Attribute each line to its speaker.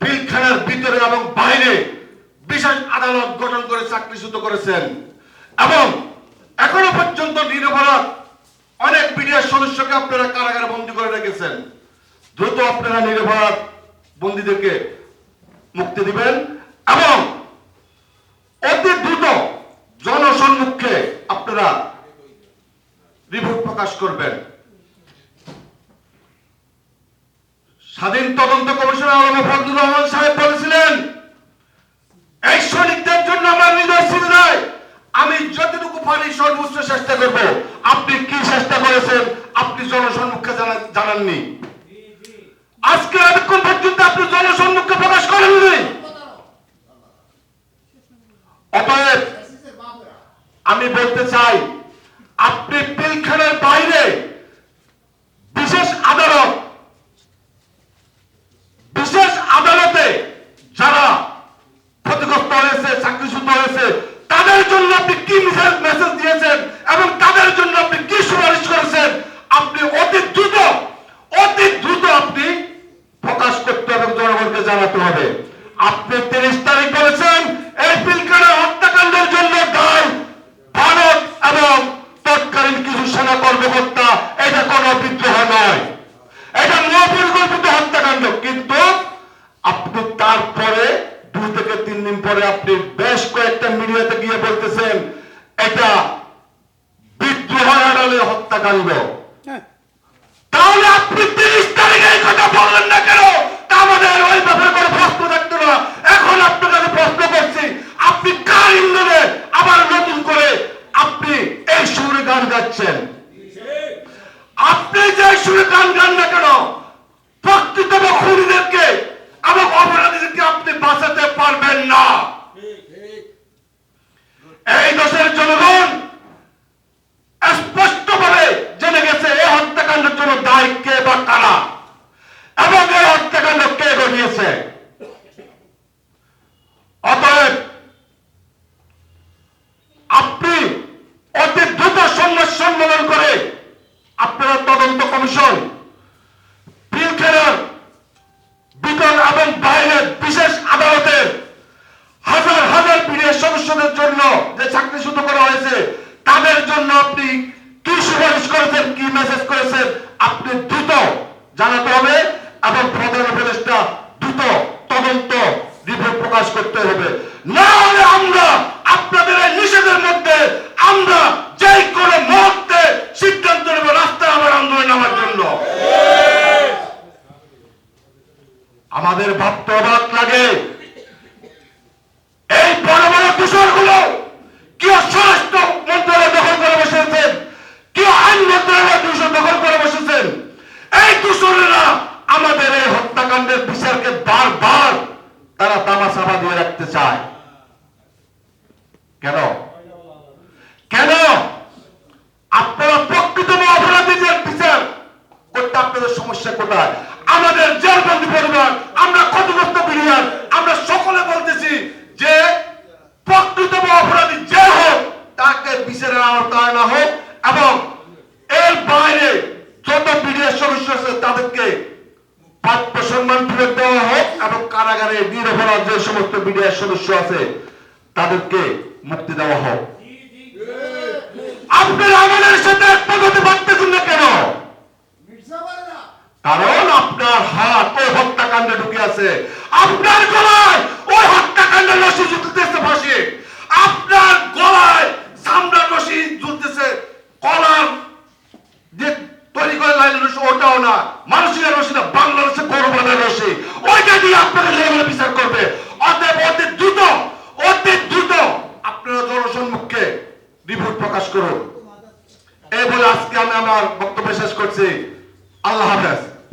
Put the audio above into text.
Speaker 1: পিলখানার ভিতরে এবং বাইরে বিশেষ আদালত গঠন করে চাকরিচ্যুত করেছেন। এবং এখনও পর্যন্ত নিরপরাধ অনেক বিডিআর সদস্যকে আপনারা কারাগারে বন্দী করে রেখেছেন। দ্রুত আপনারা নিরপরাধ বন্দীদেরকে মুক্তি দিবেন এবং অতি দ্রুত জনসম্মুখে আপনারা রিপোর্ট প্রকাশ করবেন। স্বাধীন তদন্ত কমিশনার আলম ফজলুর রহমান সাহেব বলেছিলেন সৈনিকদের জন্য আমার হৃদয় ছিল আমি যতটুকু পারি সর্বোচ্চ চেষ্টা করব। আপনি কি চেষ্টা করেছেন, আপনি জনসম্মুখে জানা- জানাননি। আজকে এতক্ষণ পর্যন্ত আপনি জনসম্মুখে প্রকাশ করেননি। অতএব, আমি বলতে চাই, আপনি পিলখানার বাইরে বিশেষ আদালত বিশেষ আদালতে যারা ক্ষতিগ্রস্ত হয়েছে চাকরিচ্যুত হয়েছে তাদের জন্য আপনি কি মেসেজ দিয়েছেন এবং তাদের জন্য আপনি কি সুপারিশ করেছেন আপনি অতি দ্রুত অতি দ্রুত আপনি প্রকাশ করতে হবে এবং জনগণকে জানাতে হবে আপনি তিরিশ তারিখ বলেছেন এই পিলখানা হত্যাকাণ্ডের জন্য দায় ভারত এবং তৎকালীন কিছু সেনা কর্মকর্তা এটা কোনো বিদ্রোহ নয় এটা নপরিকল্পিত হত্যাকাণ্ড কিন্তু আপনি তারপরে দুই থেকে তিন দিন পরে আপনি বেশ কয়েকটা মিডিয়াতে গিয়ে বলতেছেন এটা বিদ্রোহ আড়ালে হত্যাকাণ্ড। তাহলে আপনি তিরিশ তারিখে এই কথা বললেন না কেন? তা আমাদের ওই ব্যাপারে কোনো প্রশ্ন থাকতো না। এখন আপনার কাছে প্রশ্ন করছি আপনি কার ইন্ধনে আবার নতুন করে আপনি এই সুরে গান গাচ্ছেন? আপনি যে সুরে গান গান না কেন প্রকৃত খুনিদেরকে এবং অপরাধীদেরকে আপনি বাঁচাতে পারবেন না এই দেশের জনগণ স্পষ্টভাবে জেনে গেছে এই হত্যাকাণ্ডের জন্য দায়ী কে বা কারা এবং এই হত্যাকাণ্ড ঘটিয়েছে অতএব আপনি অতি দ্রুত সংবাদ সম্মেলন করে আপনারা তদন্ত কমিশন ভিতর এবং বিশেষ আদালতের হাজার হাজার পীরের সদস্যদের জন্য যে চাকরিচ্যুত করা হয়েছে, তাদের জন্য আপনি কি সুপারিশ করেছেন, কি মেসেজ করেছেন, আপনি দ্রুত জানাতে হবে এবং প্রধান উপদেষ্টা দ্রুত তদন্ত রিপোর্ট প্রকাশ করতে হবে। না হলে আমরা আপনাদের এই নিষেধের মধ্যে আমরা যেই কোনো মুহূর্তে সিদ্ধান্ত নেব, রাস্তায় আবার আন্দোলন নামার জন্য। আমাদের ভাবতে অবাক লাগে। এই বড় বড় দূষণগুলো কেউ স্বরাষ্ট্র মন্ত্রণালয় দখল করে বসেছেন, কেউ আইন মন্ত্রণালয় দূষণ দখল করে বসেছেন। এই দূষণেরা আমাদের এই হত্যাকাণ্ডের বিচারকে বারবার তারা তামাশাবা দিয়ে রাখতে চায় কেন কেন আপনারা প্রকৃত অপরাধীদের বিচার করতে আপনাদের সমস্যা কোথায় আমাদের জেলবন্দি পরিবার আমরা ক্ষতিগ্রস্ত বিরিয়ার আমরা সকলে বলতেছি যে প্রকৃত অপরাধী যে হোক তাকে বিচারের আওতায় না হোক এবং এর বাইরে যত আছে তাদেরকে প্রাপ্য সম্মান ফেরত দেওয়া হোক এবং কারাগারে নিরপরাধ যে সমস্ত বিডিআর সদস্য আছে, তাদেরকে মুক্তি দেওয়া হোক। আপনারা আমাদের সাথে একমত হতে পারতেছেন না কেন? কারণ আপনার হাত ও হত্যাকাণ্ডে ঢুকে আছে। আপনার গলায় ওই হত্যাকাণ্ডে রশি ঝুলতেছে ফাঁসি আপনার গলায় সামরার রশি ঝুলতেছে কলার যে তৈরি করে লাইনের রশি ওটাও না। মানুষের রসি না বাংলাদেশে গৌরবানের রশি। ওইটা দিয়ে আপনাকে লেভেলে বিচার করবে। অতএব অতি দ্রুত অতি দ্রুত আপনারা জনসম্মুখে রিপোর্ট প্রকাশ করুন। এই বলে আজকে আমি আমার বক্তব্য শেষ করছি। আল্লাহ হাফেজ।